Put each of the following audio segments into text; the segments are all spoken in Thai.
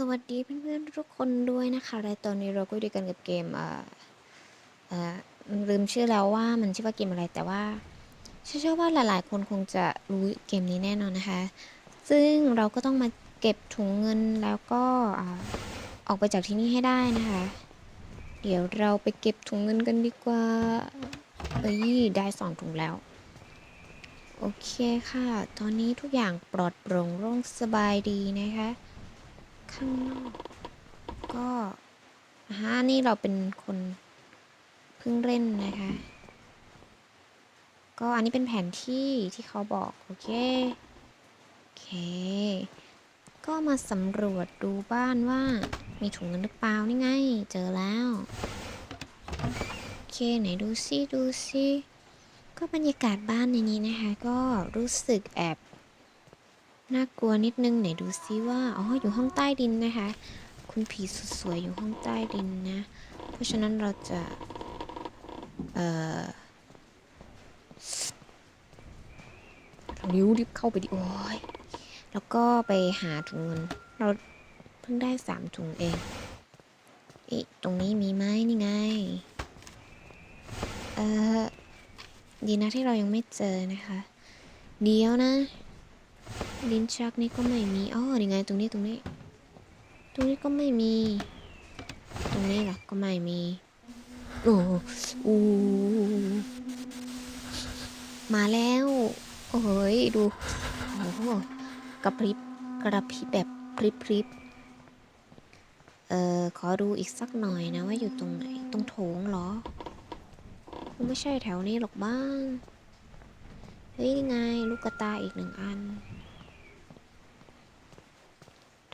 สวัสดีเพื่อนๆทุกคนด้วยนะคะและตอนนี้เราก็ด้วยกันกับเกมเอ่อเอ่อลืมชื่อแล้วว่ามันชื่อว่าเกมอะไรแต่ว่าเชื่อว่าหลายๆ คนคงจะรู้เกมนี้แน่นอนนะคะ ซึ่งเราก็ต้องมาเก็บถุงเงินแล้วก็อออกไปจากที่นี่ให้ได้นะคะ เดี๋ยวเราไปเก็บถุงเงินกันดีกว่าเอ้ยได้สองถุงแล้ว โอเคค่ะ ตอนนี้ทุกอย่างปลอดโปร่งโล่งสบายดีนะคะ ข้างนอก ก็ฮะนี่เราเป็นคนเพิ่งเล่นนะคะ ก็อันนี้เป็นแผนที่ที่เขาบอก โอเค โอเค ก็มาสำรวจดูบ้านว่า มีถุงเงินหรือเปล่านี่ไง เจอแล้ว โอเค ไหนดูซิดูซิก็บรรยากาศบ้านในนี้นะคะ ก็รู้สึกแอบ น่ากลัวนิดนึงไหนดูซิว่าอ๋ออยู่ห้องใต้ดินนะคะ คุณผีสุดสวยอยู่ห้องใต้ดินนะ เพราะฉะนั้นเราจะ เอ่อเราริ้วรีบเข้าไปดิโอ้ยแล้วก็ไปหาถุงเงิน เราเพิ่งได้สามถุงเองอีตรงนี้มีไหมนี่ไง เออดีนะที่เรายังไม่เจอนะคะ เดี๋ยวนะ ลิ้นชักนี่ก็ไม่มีอ๋อนี่ไงตรงนี้ตรงนี้ ตรงนี้ก็ไม่มี ตรงนี้ล่ะก็ไม่มี โอ้โอ้มาแล้ว โอ้ยดู โอ้โหกระพริบกระพริบแบบพริบพริบเอ่อ ขอดูอีกสักหน่อยนะว่าอยู่ตรงไหน ตรงโถงเหรอคงไม่ใช่แถวนี้หรอกบ้าง เฮ้ย นี่ไง ลูกกระตาอีกหนึ่งอัน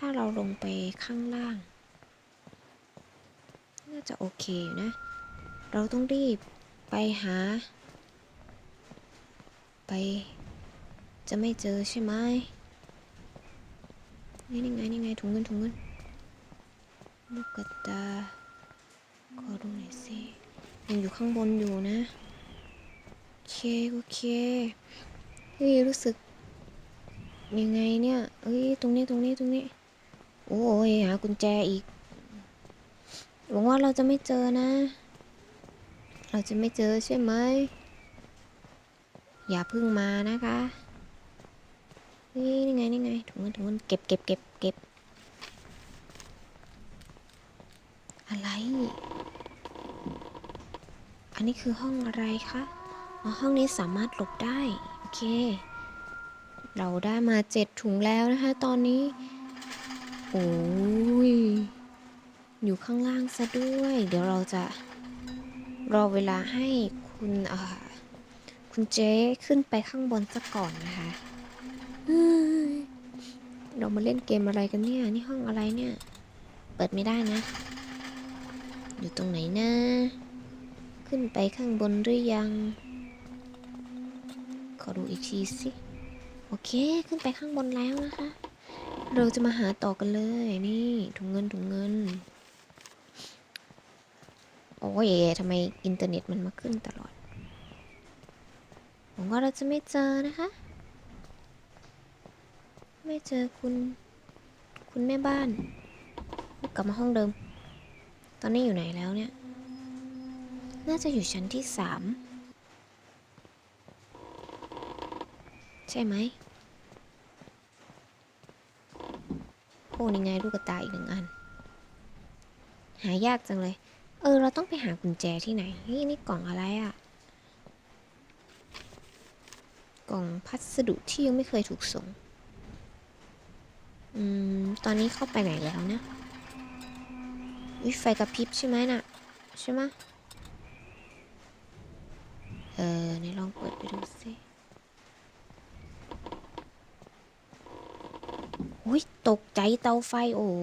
ถ้าเราลงไปข้างล่าง น่าจะโอเคอยู่นะ เราต้องรีบไปหา ไป จะไม่เจอใช่ไหมนี่ไงนี่ไงถุงเงินถุงเงินลูกกระตาขอดูหน่อยสิยังอยู่ข้างบนอยู่นะโอเคโอเคเฮ้ยรู้สึกยังไงเนี่ยเอ้ยตรงนี้ตรงนี้ตรงนี้ โอ้ยหากุญแจอีก หวังว่าเราจะไม่เจอนะ เราจะไม่เจอใช่ไหม อย่าพึ่งมานะคะ นี่นี่ไงนี่ไงถุงเงินถุงเงินเก็บเก็บเก็บเก็บ อะไร อันนี้คือห้องอะไรคะอ๋อห้องนี้สามารถหลบได้ โอเค เราได้มาเจ็ดถุงแล้วนะคะ ตอนนี้ โอ้ย อยู่ข้างล่างซะด้วย เดี๋ยวเราจะรอเวลาให้คุณอ่าคุณเจ๊ขึ้นไปข้างบนซะก่อนนะคะเฮ้ยเรามาเล่นเกมอะไรกันเนี่ย นี่ห้องอะไรเนี่ย เปิดไม่ได้นะ อยู่ตรงไหนนะ ขึ้นไปข้างบนหรือยัง ขอดูอีกทีสิ โอเค ขึ้นไปข้างบนแล้วนะคะ เราจะมาหาต่อกันเลย นี่ถุงเงินถุงเงิน โอ้ยทำไมอินเทอร์เน็ตมันมาขึ้นตลอดหวังว่าเราจะไม่เจอนะคะ ไม่เจอคุณ คุณแม่บ้าน กลับมาห้องเดิม ตอนนี้อยู่ไหนแล้วเนี่ย น่าจะอยู่ชั้นที่สามใช่ไหม อ้นี่ไงลูกกระตายอีกหนึ่งอัน หายากจังเลย เออ เราต้องไปหากุญแจที่ไหนนี่นี่กล่องอะไรอะ่ะ กล่องพัสดุที่ยังไม่เคยถูกส่ง อืม ตอนนี้เข้าไปไหนแล้วนะวิไฟกระพริบใช่ไหมน่ะ ใช่ไหมเออในลองเปิดไปดูสิ อุ้ยตกใจเตาไฟโอ้โห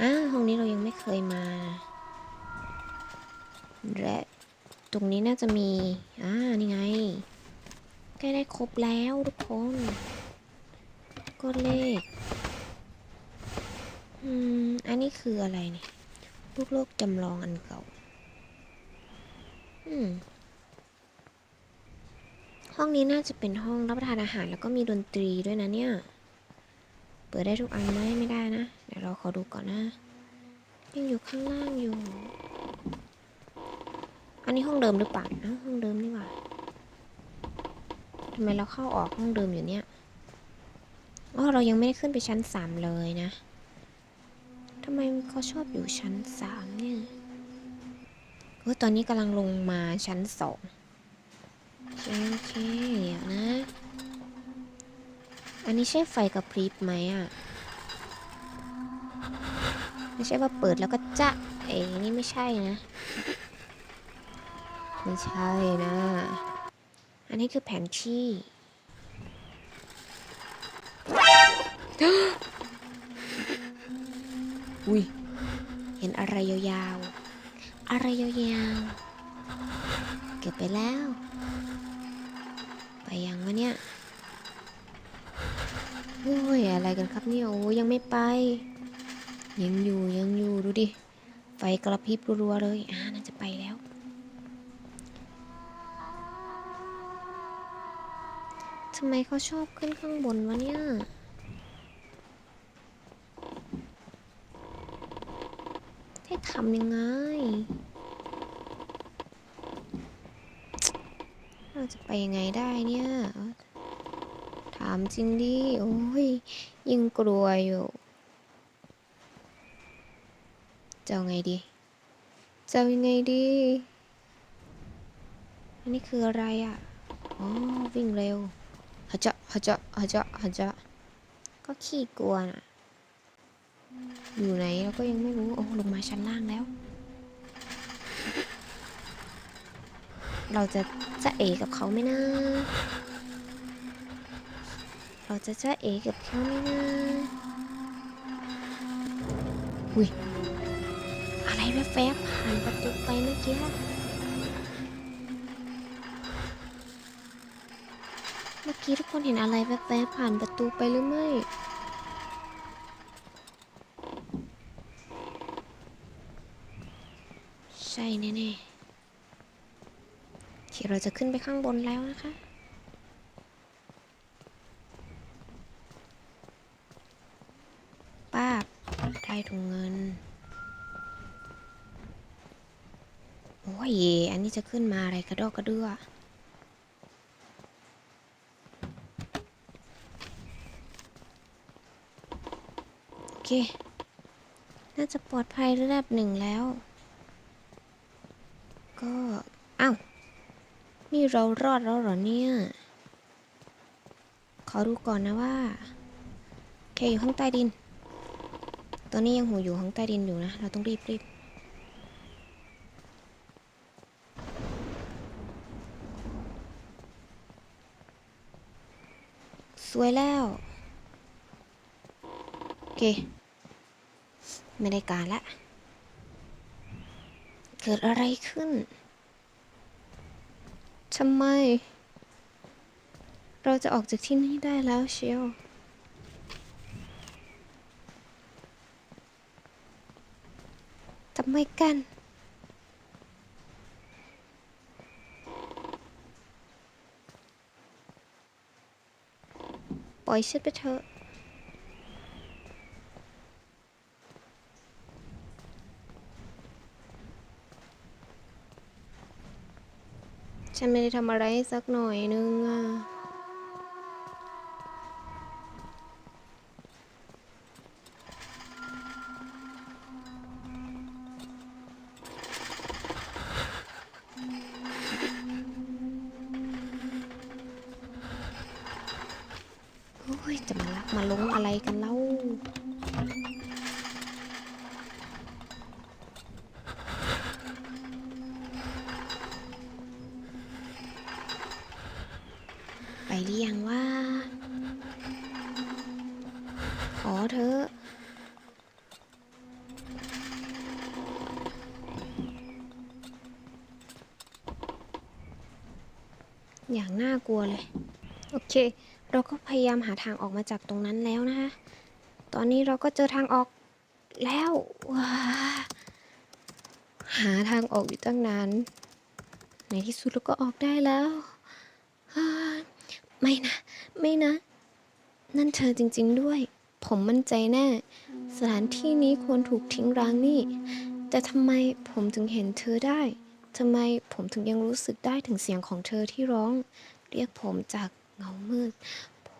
อ่าห้องนี้เรายังไม่เคยมา และตรงนี้น่าจะมี อ่า นี่ไง ใกล้ได้ครบแล้วทุกคน ก็เลข อืม อันนี้คืออะไรเนี่ย ลูกโลกจำลองอันเก่า อืม ห้องนี้น่าจะเป็นห้องรับประทานอาหารแล้วก็มีดนตรีด้วยนะเนี่ย เปิดได้ทุกอันไหมไม่ได้นะ เดี๋ยวเราขอดูก่อนนะ ยังอยู่ข้างล่างอยู่ อันนี้ห้องเดิมหรือเปล่าอ้าห้องเดิมนี่หว่าทำไมเราเข้าออกห้องเดิมอยู่เนี่ยอ๋อเรายังไม่ได้ขึ้นไปชั้นสามเลยนะทำไมเขาชอบอยู่ชั้นสามเนี่ยเออตอนนี้กำลังลงมาชั้นสอง โอเคเดี๋ยวนะ อันนี้ใช่ไฟกระพริบไหมอะ ไม่ใช่ว่าเปิดแล้วก็จะเอ๋นี่ไม่ใช่นะ ไม่ใช่นะ อันนี้คือแผนที่อุ้ย เห็นอะไรยาวๆ อะไรยาวๆ เก็บไปแล้ว ไปยังวะเนี่ยโอ้ยอะไรกันครับเนี่ยโอ้ยังไม่ไป ยังอยู่ยังอยู่ดูดิ ไฟกระพริบรัวๆเลยอ่าน่าจะไปแล้ว ทำไมเขาชอบขึ้นข้างบนวะเนี่ยให้ทำยังไง เรา จะไปยังไงได้เนี่ย ถามจริงดิ โอ้ย ยิ่งกลัวอยู่ จะเอาไงดี จะเอายังไงดี อันนี้คืออะไรอะ อ๋อ วิ่งเร็วฮะเจาะฮะเจาะฮะเจาะฮะเจาะก็ขี้กลัวนะอยู่ไหนเราก็ยังไม่รู้ โอ้ลงมาชั้นล่างแล้ว เราจะจะเอกับเขาไหมนะ เราจะจะเอกับเขาไหมนะอุ้ยอะไรแวบๆผ่านประตูไปเมื่อกี้เมื่อกี้ทุกคนเห็นอะไรแวบๆผ่านประตูไปหรือไม่ใช่แน่ๆ ที่เราจะขึ้นไปข้างบนแล้วนะคะ ป้าบ ได้ถุงเงิน โอ้ย อันนี้จะขึ้นมาอะไรกระดอกกระเดือโอเค น่าจะปลอดภัยระดับหนึ่งแล้ว ก็ นี่เรารอดแล้วเหรอเนี่ย ขอดูก่อนนะว่าโอเคอยู่ห้องใต้ดิน ตอนนี้ยังหูอยู่ห้องใต้ดินอยู่นะ เราต้องรีบรีบสวยแล้ว โอเค ไม่ได้การละ เกิดอะไรขึ้น ทำไม เราจะออกจากที่นี่ได้แล้วเชียว ทำไมกัน ปล่อยฉันไปเถอะ ฉันไม่ได้ทำอะไรสักหน่อยนึงอะโอ้ยจะมาลักมาลงอะไรกันเล่า ไปหรือยังว่า ขอเธอะ อย่างน่ากลัวเลย โอเค เราก็พยายามหาทางออกมาจากตรงนั้นแล้วนะคะ ตอนนี้เราก็เจอทางออกแล้วว้าหาทางออกอยู่ตั้งนานในที่สุดเราก็ออกได้แล้วไม่นะ ไม่นะ นั่นเธอจริง ๆด้วย ผมมั่นใจแน่ สถานที่นี้ควรถูกทิ้งร้างนี่ แต่ทำไมผมถึงเห็นเธอได้ ทำไมผมถึงยังรู้สึกได้ถึงเสียงของเธอที่ร้อง เรียกผมจากเงามืด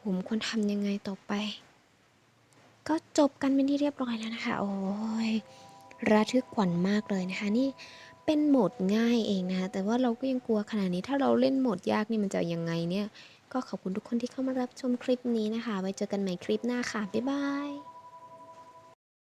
ผมควรทำยังไงต่อไป ก็จบกันเป็นที่เรียบร้อยแล้วนะคะ โอ้ยระทึกขวัญมากเลยนะคะ นี่เป็นโหมดง่ายเองนะคะ แต่ว่าเราก็ยังกลัวขนาดนี้ ถ้าเราเล่นโหมดยากนี่มันจะยังไงเนี่ย ก็ขอบคุณทุกคนที่เข้ามารับชมคลิปนี้นะคะ ไว้เจอกันใหม่คลิปหน้าค่ะ บ๊ายบาย